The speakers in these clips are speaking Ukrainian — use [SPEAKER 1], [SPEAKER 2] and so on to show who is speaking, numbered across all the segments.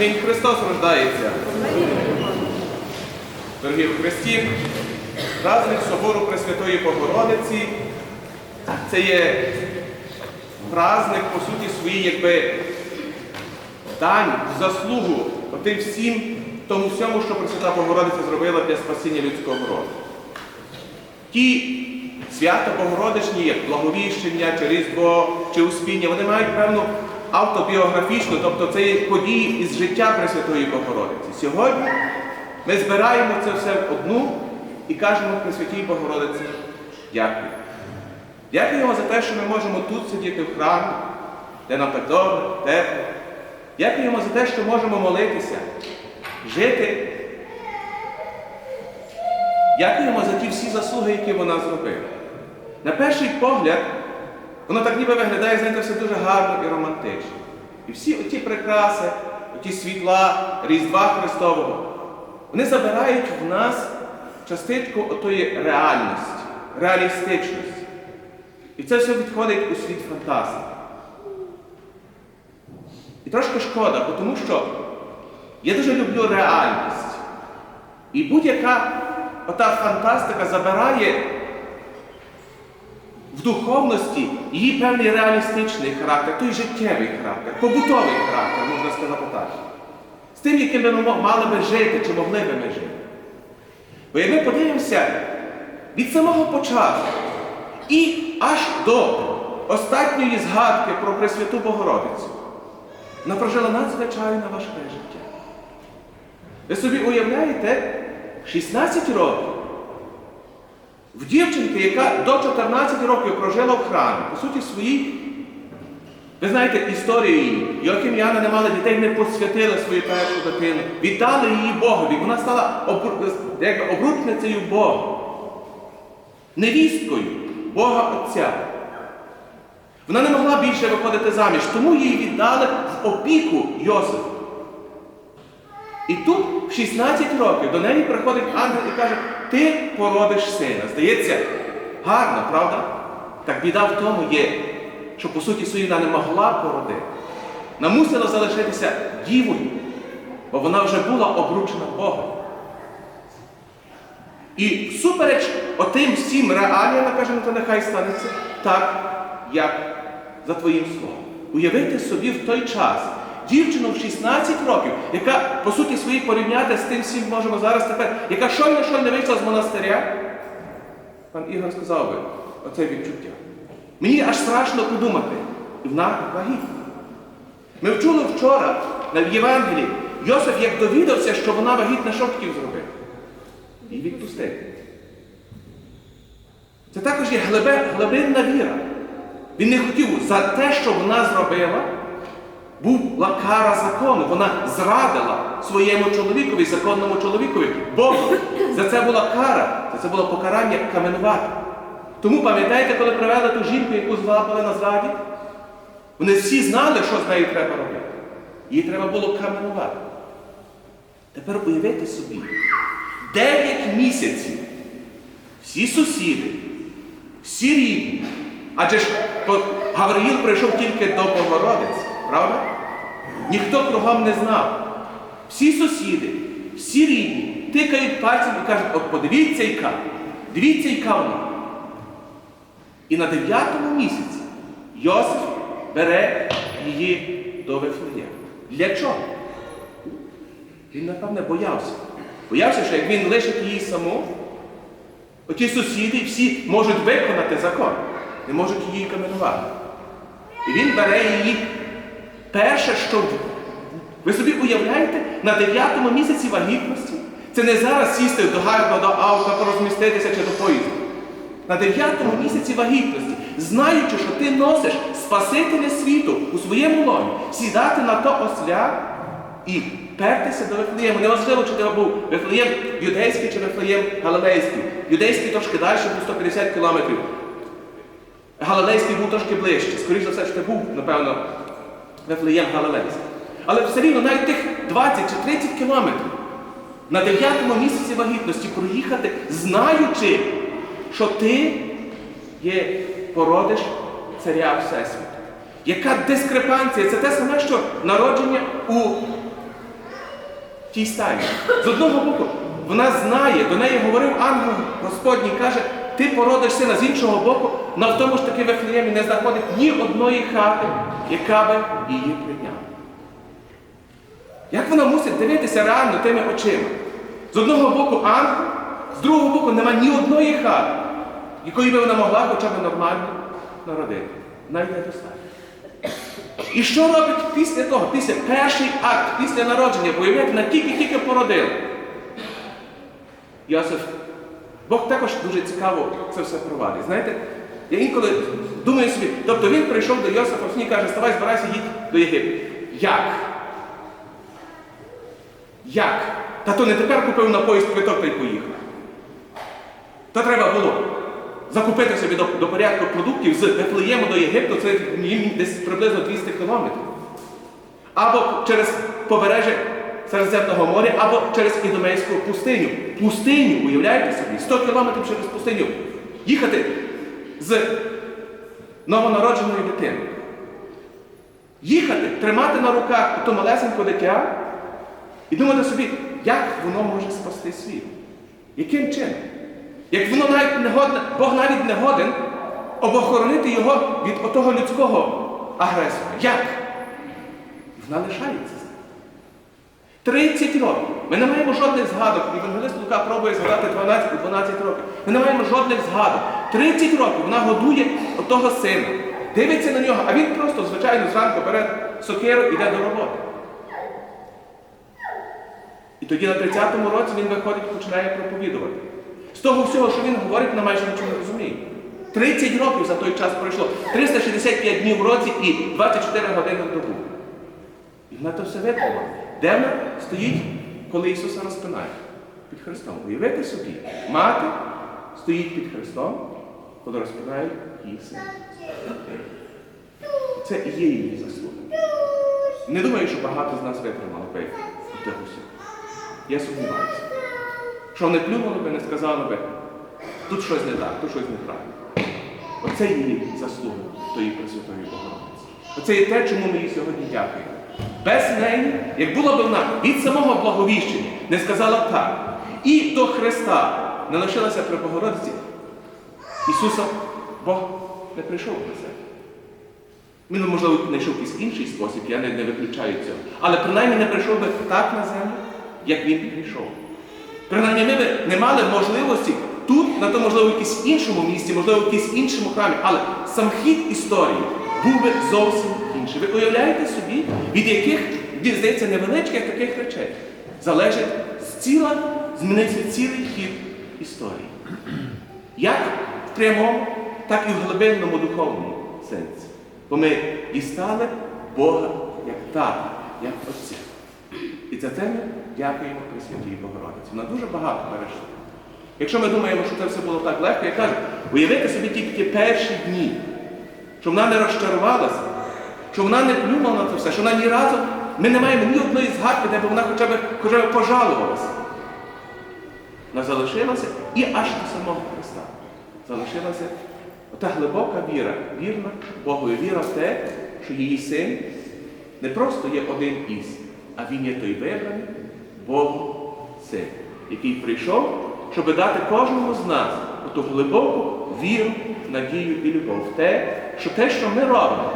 [SPEAKER 1] Амінь. Христос рождається. Дорогі в Христі, праздник Собору Пресвятої Богородиці це є праздник, по суті, своїй, якби дань, заслугу отим всім, тому всьому, що Пресвята Богородиця зробила для спасіння людського роду. Ті свята Богородичні, як благовіщення, чи Різдво, чи Успіння, вони мають певну автобіографічну, тобто це є події із життя Пресвятої Богородиці. Сьогодні ми збираємо це все в одну і кажемо Пресвятій Богородиці дякую. Дякуємо за те, що ми можемо тут сидіти в храмі, де нам так добре, тепло. Дякуємо за те, що можемо молитися, жити. Дякуємо за ті всі заслуги, які вона зробила. На перший погляд, воно так ніби виглядає, знаєте, все дуже гарно і романтично. І всі оті прикраси, оті світла Різдва Христового, вони забирають в нас частичку отої реальності, реалістичності. І це все відходить у світ фантастики. І трошки шкода, бо тому що я дуже люблю реальність. І будь-яка ота фантастика забирає в духовності її певний реалістичний характер, той життєвий характер, побутовий характер, можна сказати так. З тим, яким ми мали би жити, чи могли би ми жити. Бо як ми подивимося від самого початку і аж до останньої згадки про Пресвяту Богородицю, вона прожила надзвичайно важке життя. Ви собі уявляєте, 16 років в дівчинки, яка до 14 років прожила в храмі, по суті, своїй, ви знаєте, історію її. Йохим і Яна не мали дітей, не посвятили свою першу дитину, віддали її Богові. Вона стала якби, Бога, невісткою Бога Отця. Вона не могла більше виходити заміж, тому її віддали в опіку Йосифу. І тут 16 років до неї приходить ангел і каже, ти породиш сина. Здається, гарно, правда? Так біда в тому є, що по суті вона не могла породити. Вона мусила залишитися дівою, бо вона вже була обручена Богом. І всупереч отим всім реаліям, каже, ну то нехай станеться так, як за твоїм словом. Уявити собі в той час дівчину в 16 років, яка, по суті, свої порівняти з тим всім можемо зараз тепер, яка щойно щойно вийшла з монастиря, пан Ігор сказав би, оце відчуття. Мені аж страшно подумати. Вона вагітна. Ми вчули вчора на Євангелії, Йосиф, як довідався, що вона вагітна, що хотів зробити? І відпустити. Це також є глибинна віра. Він не хотів за те, що вона зробила, була кара закону. Вона зрадила своєму чоловікові, законному чоловікові. Богу. За це була кара, за це було покарання каменувати. Тому пам'ятаєте, коли привели ту жінку, яку злапали на зраді? Вони всі знали, що з нею треба робити. Її треба було каменувати. Тепер уявити собі, 9 місяців всі сусіди, всі рідні, адже ж Гавриїл прийшов тільки до Богородиці, правда? Ніхто кругом не знав. Всі сусіди, всі рідні тикають пальцем і кажуть, от подивіться яка, дивіться яка вона. І на дев'ятому місяці Йосиф бере її до Вифлеєма. Для чого? Він, напевне, боявся. Боявся, що як він лишить її саму, оті сусіди всі можуть виконати закон, не можуть її каменувати. І він бере її перше, що ви собі уявляєте, на дев'ятому місяці вагітності. Це не зараз сісти до гарно до авто, порозміститися чи до поїзду. На дев'ятому місяці вагітності, знаючи, що ти носиш Спасителя світу у своєму лоні, сідати на то осля і пертися до Вифлеєму. Неважливо, чи тебе був Вифлеєм юдейський чи Вифлеєм галилейський. Юдейський трошки далі був 150 кілометрів. Галилейський був трошки ближче. Скоріше за все, що ти був, напевно, Вифлеєм Галилейський. Але все рівно навіть тих 20 чи 30 кілометрів на дев'ятому місяці вагітності проїхати, знаючи, що ти є породиш царя Всесвіту. Яка дискрепанція? Це те саме, що народження у тій стайні. З одного боку, вона знає, до неї говорив ангел Господній, каже, ти породиш сина з іншого боку, на в тому ж таки Вифлеємі не знаходить ні одної хати, яка би її прийняла. Як вона мусить дивитися реально тими очима? З одного боку ангел, з другого боку нема ні одної хати, якої би вона могла хоча б нормально народити. Навіть недостатньо. І що робить після того? Після перший акт, після народження, бо уявляєте, вона тільки-тільки породила. Йосиф, Бог також дуже цікаво це все провадить. Знаєте, я інколи думаю собі, тобто він прийшов до Йосифа і каже, ставай, збирайся, їдь до Єгипту. Як? Як? Та то не тепер купив на поїзд квиток та й поїхав. Та треба було закупити собі до, до порядку продуктів з Вифлеєму до Єгипту, це десь приблизно 200 кілометрів. Або через побережжя Середземного моря, або через Ідомейську пустиню. Пустиню, уявляєте собі, 100 кілометрів через пустиню. Їхати з новонародженою дитиною. Їхати, тримати на руках то малесеньке дитя і думати собі, як воно може спасти світ. Яким чином? Як воно навіть не годне, Бог навіть не годен обохоронити його від отого людського агресора. Як? Вона лишається. З ним. 30 років. Ми не маємо жодних згадок. Євангелист Лука пробує згадати 12 12 років. Ми не маємо жодних згадок. 30 років вона годує отого сина. Дивиться на нього, а він просто, звичайно, зранку бере сокиру і йде до роботи. І тоді на 30-му році він виходить і починає проповідувати. З того всього, що він говорить, вона майже нічого не розуміє. 30 років за той час пройшло. 365 днів в році і 24 години в добу. І вона то все витримала. Де стоїть, коли Ісуса розпинає? Під Христом. Уявити собі, мати стоїть під Христом, коли розпинають її син. Це і є її заслуга. Не думаю, що багато з нас витримало би того всього. Я сумніваюся. Що не плюнули би, не сказали би, тут щось не так, тут щось неправильно. Оце її заслуга тої Пресвятої Богородиці. Оце є те, чому ми їй сьогодні дякуємо. Без неї, як була б вона від самого благовіщення, не сказала б так. І до Христа не лишилася при Богородиці. Ісуса Бог не прийшов на це. Він, можливо, знайшов якийсь інший спосіб, я не, не виключаю цього. Але принаймні не прийшов би так на землю, як він прийшов. Принаймні ми б не мали можливості тут, на то, можливо, в якомусь іншому місці, можливо, в якомусь іншому храмі, але сам хід історії був би зовсім інший. Ви уявляєте собі, від яких, здається, невеличких таких речей залежить ціла, змінився цілий хід історії. Як в прямому, так і в глибинному духовному сенсі. Бо ми дістали Бога як тата, як Отця. І за це ми дякуємо Пресвятій Богородиці. Вона дуже багато перейшла. Якщо ми думаємо, що це все було так легко, я кажу, уявити собі тільки ті перші дні, що вона не розчарувалася, що вона не плюнула на це все, що вона ні разу, ми не маємо ні одної згадки, де б вона хоча б, хоча б пожалувалася. Вона залишилася і аж до самого Христа. Залишилася ота глибока віра, вірна Богові віра в те, що її син не просто є один із, а він є той вибраний Богу син, який прийшов, щоб дати кожному з нас ту глибоку віру, надію і любов в те, що те, що ми робимо,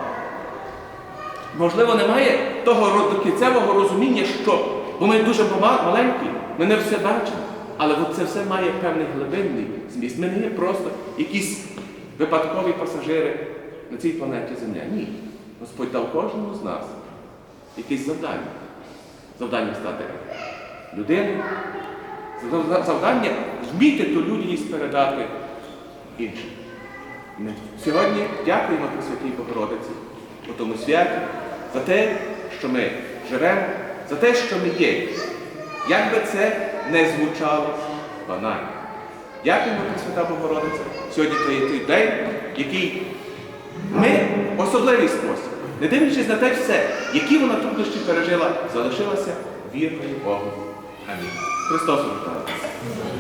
[SPEAKER 1] можливо, немає того кінцевого розуміння, що, бо ми дуже маленькі, ми не все бачимо. Але це все має певний глибинний зміст. Ми не є просто якісь випадкові пасажири на цій планеті Земля. Ні. Господь дав кожному з нас якесь завдання. Завдання стати людиною, завдання вміти ту людяність передати іншим. Сьогодні дякуємо Пресвятій Богородиці у тому святі за те, що ми живемо, за те, що ми є. Як би це не звучало банально. Дякуємо, Пресвята Богородиця. Сьогодні то є той день, який ми особливий спосіб, не дивлячись на те все, які вона труднощі пережила, залишилася вірною Богу. Амінь. Христос рождається.